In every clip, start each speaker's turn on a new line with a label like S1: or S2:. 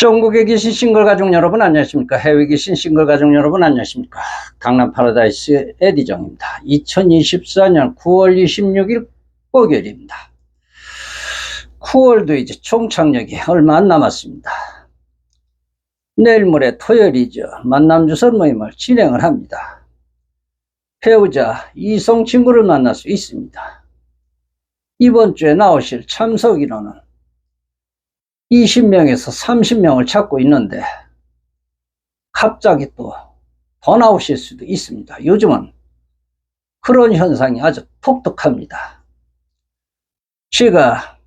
S1: 전국에 계신 싱글 가족 여러분 안녕하십니까? 해외에 계신 싱글 가족 여러분 안녕하십니까? 강남 파라다이스 에디정입니다. 2024년 9월 26일 목요일입니다. 9월도 이제 총착력이 얼마 안 남았습니다. 내일 모레 토요일이죠. 만남 주설 모임을 진행을 합니다. 배우자 이성 친구를 만날 수 있습니다. 이번 주에 나오실 참석 인원은 20명에서 30명을 찾고 있는데 갑자기 또 더 나오실 수도 있습니다. 요즘은 그런 현상이 아주 독특합니다. 제가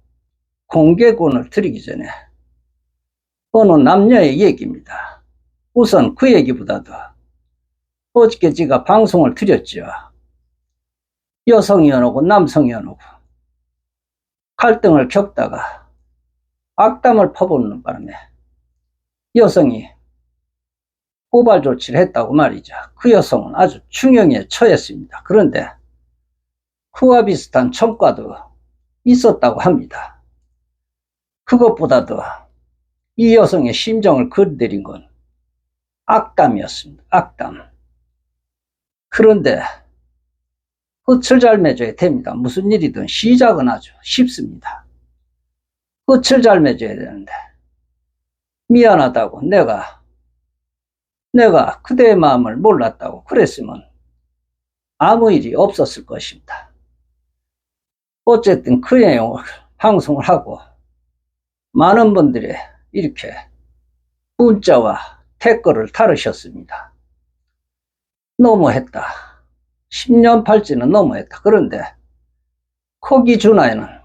S1: 공개권을 드리기 전에 어느 남녀의 얘기입니다. 우선 그 얘기보다도 어저께 제가 방송을 드렸죠. 여성이 연오고 남성이 연오고 갈등을 겪다가 악담을 퍼붓는 바람에 여성이 고발 조치를 했다고 말이죠. 그 여성은 아주 충형에 처했습니다. 그런데 그와 비슷한 청과도 있었다고 합니다. 그것보다도 이 여성의 심정을 건드린 건 악담이었습니다. 악담. 그런데 끝을 잘 맺어야 됩니다. 무슨 일이든 시작은 아주 쉽습니다. 끝을 잘 맺어야 되는데 미안하다고 내가 내가 그대의 마음을 몰랐다고 그랬으면 아무 일이 없었을 것입니다. 어쨌든 그 내용을 방송을 하고 많은 분들이 이렇게 문자와 댓글을 다루셨습니다. 너무했다. 10년 팔찌는 너무했다. 그런데 거기 준하에는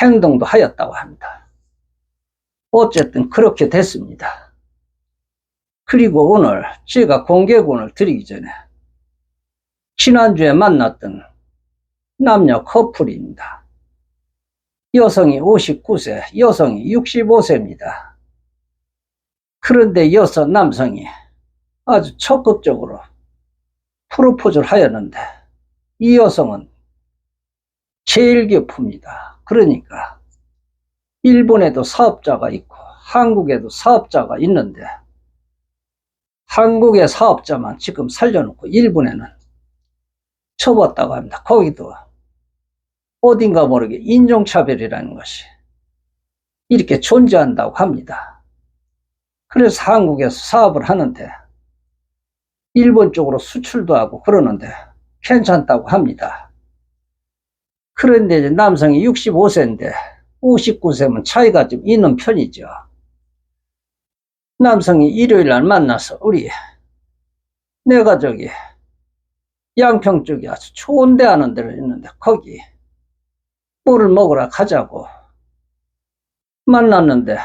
S1: 행동도 하였다고 합니다. 어쨌든 그렇게 됐습니다. 그리고 오늘 제가 공개권을 드리기 전에 지난주에 만났던 남녀 커플입니다. 여성이 59세, 여성이 65세입니다. 그런데 여섯 남성이 아주 적극적으로 프로포즈를 하였는데 이 여성은 제일교포입니다. 그러니까 일본에도 사업자가 있고 한국에도 사업자가 있는데 한국의 사업자만 지금 살려놓고 일본에는 접었다고 합니다. 거기도 어딘가 모르게 인종차별이라는 것이 이렇게 존재한다고 합니다. 그래서 한국에서 사업을 하는데 일본 쪽으로 수출도 하고 그러는데 괜찮다고 합니다. 그런데 이제 남성이 65세인데 59세면 차이가 좀 있는 편이죠. 남성이 일요일 날 만나서 우리 내가 저기 양평 쪽에 아주 좋은 데 하는 데를 있는데 거기 뭐를 먹으러 가자고 만났는데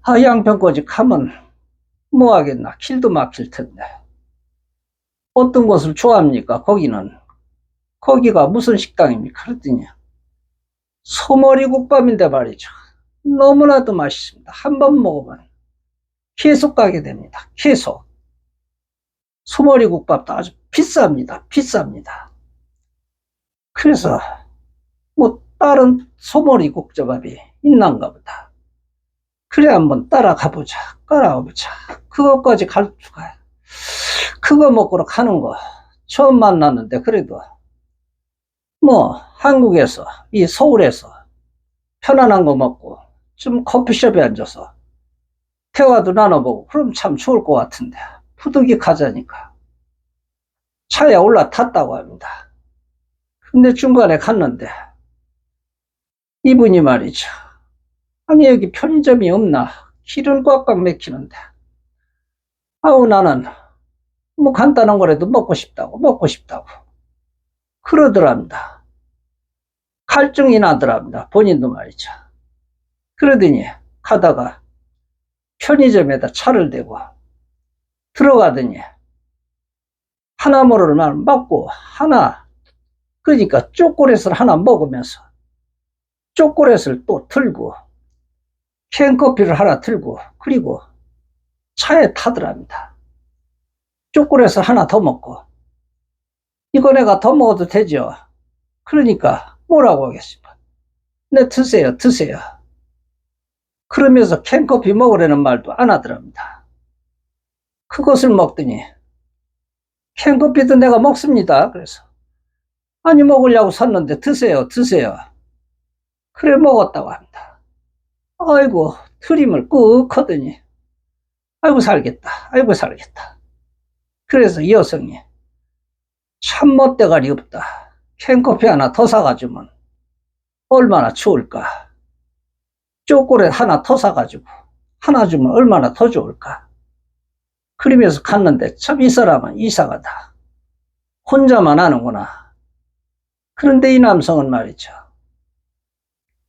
S1: 아 양평까지 가면 뭐 하겠나? 길도 막힐 텐데. 어떤 곳을 좋아합니까? 거기는 거기가 무슨 식당입니까 그랬더니 소머리 국밥인데 말이죠 너무나도 맛있습니다 한 번 먹으면 계속 가게 됩니다. 계속. 소머리 국밥도 아주 비쌉니다. 비쌉니다. 그래서 뭐 다른 소머리 국밥이 있는가 보다. 그래 한번 따라가 보자. 따라가 보자. 그것까지 갈 수가. 그거 먹으러 가는 거 처음 만났는데 그래도 뭐 한국에서 이 서울에서 편안한 거 먹고 좀 커피숍에 앉아서 대화도 나눠보고 그럼 참 좋을 것 같은데. 부득이 가자니까. 차에 올라탔다고 합니다. 근데 중간에 갔는데 이분이 말이죠. 아니 여기 편의점이 없나? 길은 꽉꽉 막히는데. 아우 나는 뭐 간단한 거라도 먹고 싶다고 먹고 싶다고 그러더랍니다. 갈증이 나더랍니다. 본인도 말이죠. 그러더니 가다가 편의점에다 차를 대고 들어가더니 하나 모를 말 먹고 하나 그러니까 초콜릿을 하나 먹으면서 초콜릿을 또 들고 캔커피를 하나 들고 그리고 차에 타더랍니다. 초콜릿을 하나 더 먹고 이거 내가 더 먹어도 되죠. 그러니까 뭐라고 하겠습니까? 네 드세요 드세요. 그러면서 캔커피 먹으라는 말도 안 하더랍니다. 그것을 먹더니 캔커피도 내가 먹습니다. 그래서 아니 먹으려고 샀는데 드세요 드세요. 그래 먹었다고 합니다. 아이고 트림을 꾹 하더니 아이고 살겠다 아이고 살겠다. 그래서 이 여성이 참 멋대가리 없다. 캔커피 하나 더 사가지면 얼마나 좋을까. 초콜릿 하나 더 사가지고 하나 주면 얼마나 더 좋을까. 그러면서 갔는데 참 이 사람은 이상하다. 혼자만 하는구나. 그런데 이 남성은 말이죠.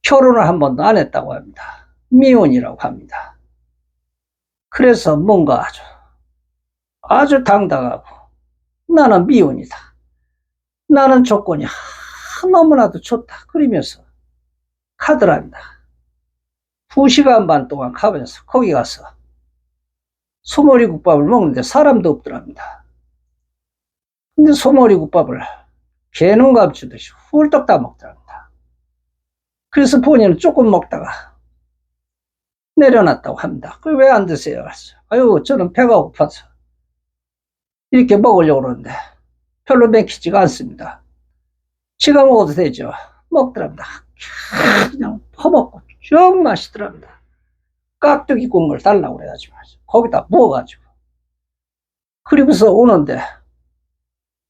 S1: 결혼을 한 번도 안 했다고 합니다. 미혼이라고 합니다. 그래서 뭔가 아주, 아주 당당하고 나는 미혼이다. 나는 조건이 너무나도 좋다. 그러면서 가더랍니다. 두 시간 반 동안 가면서 거기 가서 소머리 국밥을 먹는데 사람도 없더랍니다. 근데 소머리 국밥을 개눈 감추듯이 훌떡 다 먹더랍니다. 그래서 본인은 조금 먹다가 내려놨다고 합니다. 그왜안 드세요? 아유, 저는 배가 고파서 이렇게 먹으려고 그러는데 별로 맥히지가 않습니다. 지가 먹어도 되죠. 먹더랍니다. 그냥 퍼먹고 쭉 마시더랍니다. 깍두기 국물 달라고 그래가지고 거기다 부어가지고 그리고서 오는데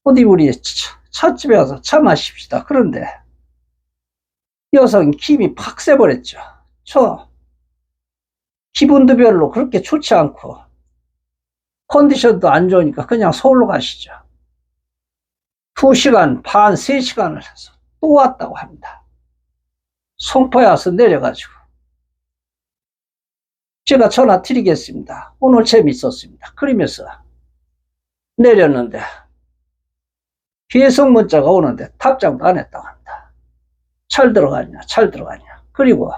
S1: 어디 우리 차- 찻집에 가서 차 마십시다. 그런데 여성이 김이 팍 새버렸죠. 저 기분도 별로 그렇게 좋지 않고 컨디션도 안 좋으니까 그냥 서울로 가시죠. 두 시간 반, 세 시간을 해서 또 왔다고 합니다. 송포에 와서 내려가지고 제가 전화 드리겠습니다. 오늘 재밌었습니다. 그러면서 내렸는데 계속 문자가 오는데 답장도 안 했다고 합니다. 잘 들어가냐, 잘 들어가냐. 그리고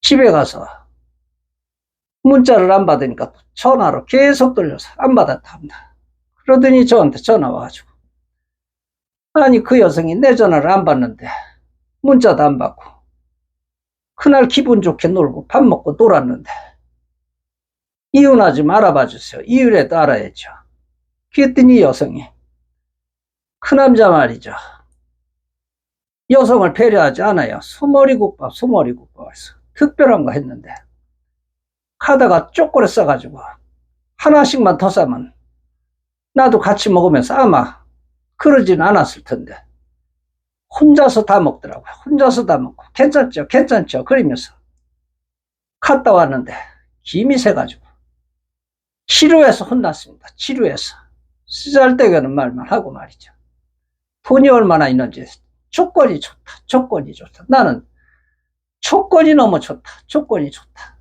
S1: 집에 가서 문자를 안 받으니까 또 전화로 계속 돌려서 안 받았다 합니다. 그러더니 저한테 전화 와가지고 아니 그 여성이 내 전화를 안 받는데 문자도 안 받고 그날 기분 좋게 놀고 밥 먹고 놀았는데 좀 알아봐 주세요. 이유라도 알아야죠. 그랬더니 여성이 그 남자 말이죠. 여성을 배려하지 않아요. 소머리국밥, 소머리국밥 해서 특별한 거 했는데 가다가 쪼꼬레 써가지고 하나씩만 더 싸면 나도 같이 먹으면서 아마 그러진 않았을 텐데 혼자서 다 먹더라고요. 혼자서 다 먹고 괜찮죠, 괜찮죠. 그러면서 갔다 왔는데 김이 새가지고 치료해서 혼났습니다. 치료해서 쓰잘데기는 말만 하고 말이죠. 돈이 얼마나 있는지 조건이 좋다. 조건이 좋다. 나는 조건이 너무 좋다. 조건이 좋다.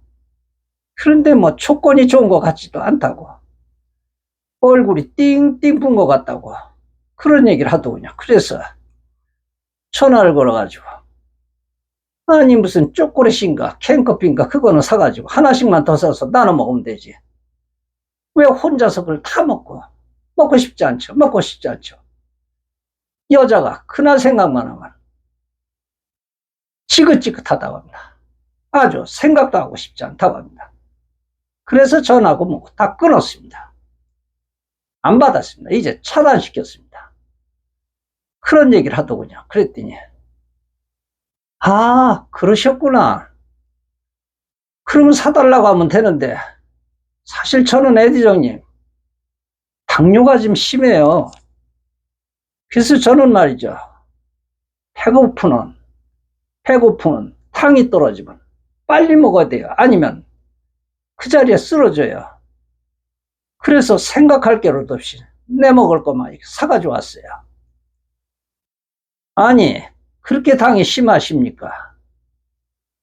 S1: 그런데 뭐 조건이 좋은 것 같지도 않다고. 얼굴이 띵띵 푼것 같다고. 그런 얘기를 하더군요. 그래서 전화를 걸어가지고 아니 무슨 초콜릿인가 캔커피인가 그거는 사가지고 하나씩만 더 사서 나눠 먹으면 되지. 왜 혼자서 그걸 다 먹고 먹고 싶지 않죠. 먹고 싶지 않죠. 여자가 그날 생각만 하면 지긋지긋하다고 합니다. 아주 생각도 하고 싶지 않다고 합니다. 그래서 전화하고 뭐고 다 끊었습니다. 안 받았습니다. 이제 차단시켰습니다. 그런 얘기를 하더군요. 그랬더니 아 그러셨구나. 그러면 사달라고 하면 되는데 사실 저는 에디정님 당뇨가 좀 심해요. 그래서 저는 말이죠. 배고프는, 배고프는 탕이 떨어지면 빨리 먹어야 돼요. 아니면 그 자리에 쓰러져요. 그래서 생각할 겨를도 없이 내 먹을 것만 사가지고 왔어요. 아니, 그렇게 당이 심하십니까?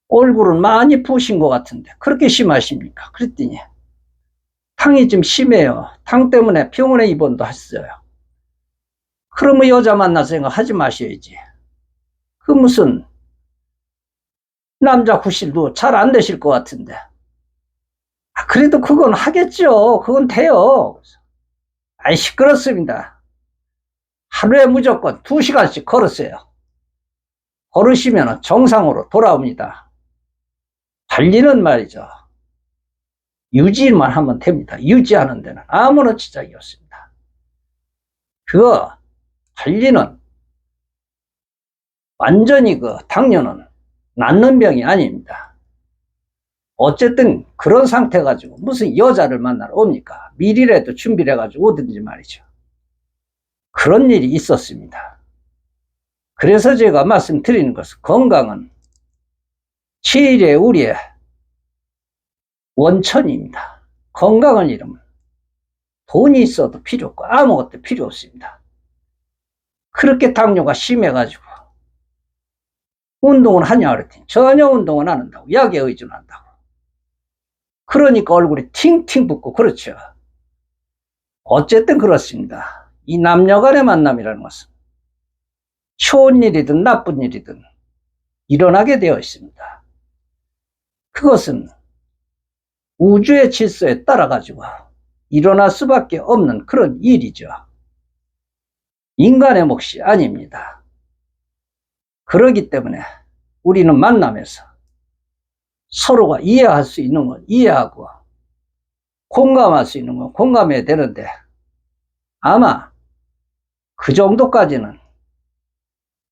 S1: 얼굴은 많이 부으신 것 같은데, 그렇게 심하십니까? 그랬더니, 당이 좀 심해요. 당 때문에 병원에 입원도 했어요. 그러면 여자 만나서 생각하지 마셔야지. 그 무슨 남자 구실도 잘 안 되실 것 같은데. 아, 그래도 그건 하겠죠. 그건 돼요. 아이, 시끄럽습니다. 하루에 무조건 두 시간씩 걸으세요. 걸으시면 정상으로 돌아옵니다. 관리는 말이죠. 유지만 하면 됩니다. 유지하는 데는 아무런 지장이 없습니다. 그거 관리는 완전히 그 당뇨는 낫는 병이 아닙니다. 어쨌든 그런 상태 가지고 무슨 여자를 만나러 옵니까? 미리라도 준비를 해가지고 오든지 말이죠. 그런 일이 있었습니다. 그래서 제가 말씀드리는 것은 건강은 치일의 우리의 원천입니다. 건강을 잃으면 돈이 있어도 필요 없고 아무것도 필요 없습니다. 그렇게 당뇨가 심해가지고 운동을 하냐 그랬더니 전혀 운동은 안 한다고 약에 의존한다고 그러니까 얼굴이 팅팅 붓고 그렇죠. 어쨌든 그렇습니다. 이 남녀 간의 만남이라는 것은 좋은 일이든 나쁜 일이든 일어나게 되어 있습니다. 그것은 우주의 질서에 따라 가지고 일어날 수밖에 없는 그런 일이죠. 인간의 몫이 아닙니다. 그러기 때문에 우리는 만나면서 서로가 이해할 수 있는 건 이해하고 공감할 수 있는 건 공감해야 되는데 아마 그 정도까지는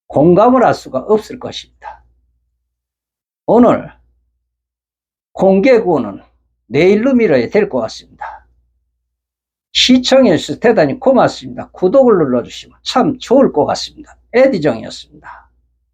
S1: 공감을 할 수가 없을 것입니다. 오늘 공개구호는 내일로 미뤄야 될 것 같습니다. 시청해 주셔서 대단히 고맙습니다. 구독을 눌러주시면 참 좋을 것 같습니다. 에디정이었습니다.